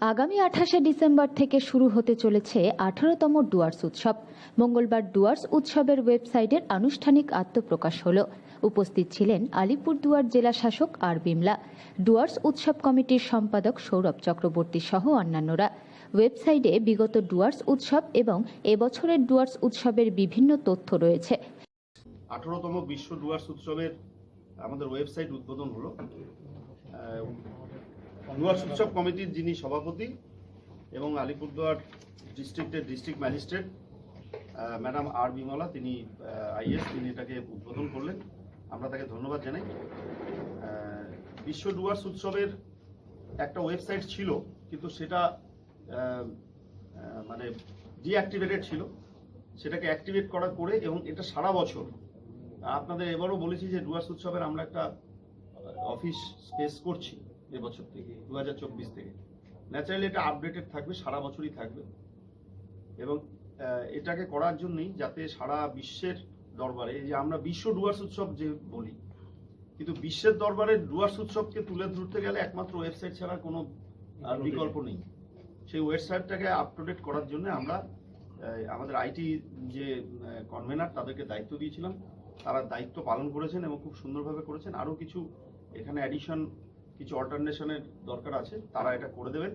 আগামী আঠাশে ডিসেম্বর থেকে শুরু হতে চলেছে আঠারোতম ডুয়ার্স উৎসব। মঙ্গলবার ডুয়ার্স উৎসবের ওয়েবসাইটের আনুষ্ঠানিক আত্মপ্রকাশ হল। উপস্থিত ছিলেন আলিপুরদুয়ার জেলা শাসক আর বিমলা, ডুয়ার্স উৎসব কমিটির সম্পাদক সৌরভ চক্রবর্তী সহ অন্যান্যরা। ওয়েবসাইটে বিগত ডুয়ার্স উৎসব এবং এবছরের ডুয়ার্স উৎসবের বিভিন্ন তথ্য রয়েছে। আঠারোতম বিশ্ব ডুয়ার্স উৎসবের আমাদের ওয়েবসাইট উদ্বোধন হলো। আহ, ডুয়ার্স উৎসব কমিটির যিনি সভাপতি এবং আলিপুরদুয়ার ডিস্ট্রিক্টের district magistrate madam R Bimala তিনি আইএস তিনি এটাকে উদ্বোধন করলেন। আমরা তাকে ধন্যবাদ জানাই। বিশ্ব ডুয়ার্স উৎসবের একটা ওয়েবসাইট ছিল কিন্তু সেটা মানে ডিঅ্যাক্টিভেটেড ছিল। সেটাকে অ্যাক্টিভেট করা করে এবং এটা সারা বছর আপনাদের এবারও বলেছি যে ডুয়ার্স উৎসবের আমরা একটা অফিস স্পেস করছি। এবছর থেকে দু হাজার চব্বিশ থেকে। ন্যাচারালি এটা আপডেটেড থাকবে সারা বছরই থাকবে। এবং এটাকে করার জন্যই যাতে সারা বিশ্বের দরবারে যে আমরা বিশ্ব ডুয়ার্স উৎসব যে বলি কিন্তু বিশ্বের দরবারে ডুয়ার্স উৎসবকে তুলে ধরতে গেলে একমাত্র ওয়েবসাইট ছাড়া কোনো বিকল্প নেই। সেই ওয়েবসাইটটাকে আপ টু ডেট করার জন্য আমরা আমাদের আইটি যে কনভেনার তাদেরকে দায়িত্ব দিয়েছিলাম। তারা দায়িত্ব পালন করেছেন এবং খুব সুন্দরভাবে করেছেন। আরও কিছু এখানে অ্যাডিশন কিছু অল্টারনেশনের দরকার আছে, তারা এটা করে দেবেন।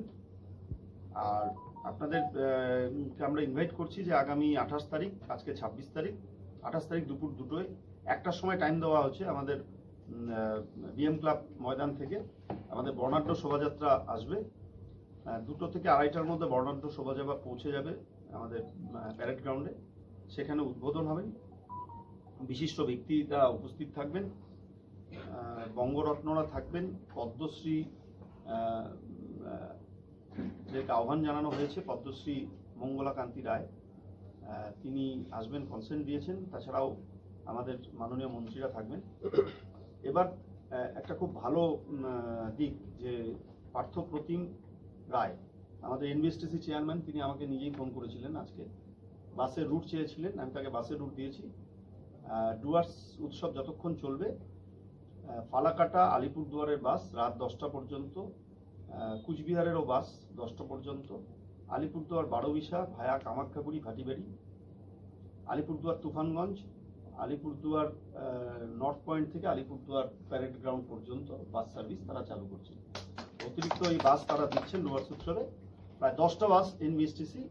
আর আপনাদের আমরা ইনভাইট করছি যে আগামী আঠাশ তারিখ, আজকে ছাব্বিশ তারিখ, আঠাশ তারিখ দুপুর দুটোয়। একটার সময় টাইম দেওয়া হচ্ছে আমাদের বিএম ক্লাব ময়দান থেকে। আমাদের বর্ণাঢ্য শোভাযাত্রা আসবে। দুটো থেকে আড়াইটার মধ্যে বর্ণাঢ্য শোভাযাত্রা পৌঁছে যাবে আমাদের প্যারেড গ্রাউন্ডে সেখানে উদ্বোধন হবে বিশিষ্ট ব্যক্তিরা উপস্থিত থাকবেন। বঙ্গরত্নরা থাকবেন। পদ্মশ্রী আহ, আহ্বান জানানো হয়েছে পদ্মশ্রী মঙ্গলা কান্তি রায় তিনি আসবেন কনসেন্ট দিয়েছেন। তাছাড়াও আমাদের মাননীয় মন্ত্রীরা থাকবেন। এবার একটা খুব ভালো দিক যে পার্থ প্রতিম রায় আমাদের এনবিএসটিসি চেয়ারম্যান তিনি আমাকে নিজেই ফোন করেছিলেন আজকে। বাসের রুট চেয়েছিলেন আমি তাকে বাসের রুট দিয়েছি। ডুয়ার্স উৎসব যতক্ষণ চলবে ফালাকাটা, আলিপুরদুয়ারের বাস রাত দশটা পর্যন্ত কুচবিহারেরও বাস দশটা পর্যন্ত, Alipurduar Barobisha via Kamakhyaguri Bhatibari, Alipurduar Tufanganj, Alipurduar north point থেকে আলিপুরদুয়ার প্যারেড গ্রাউন্ড পর্যন্ত বাস সার্ভিস তারা চালু করছে। অতিরিক্ত এই বাস তারা দিচ্ছেন ডুয়ার্স উৎসবে প্রায় দশটা বাস এনবিএসটিসি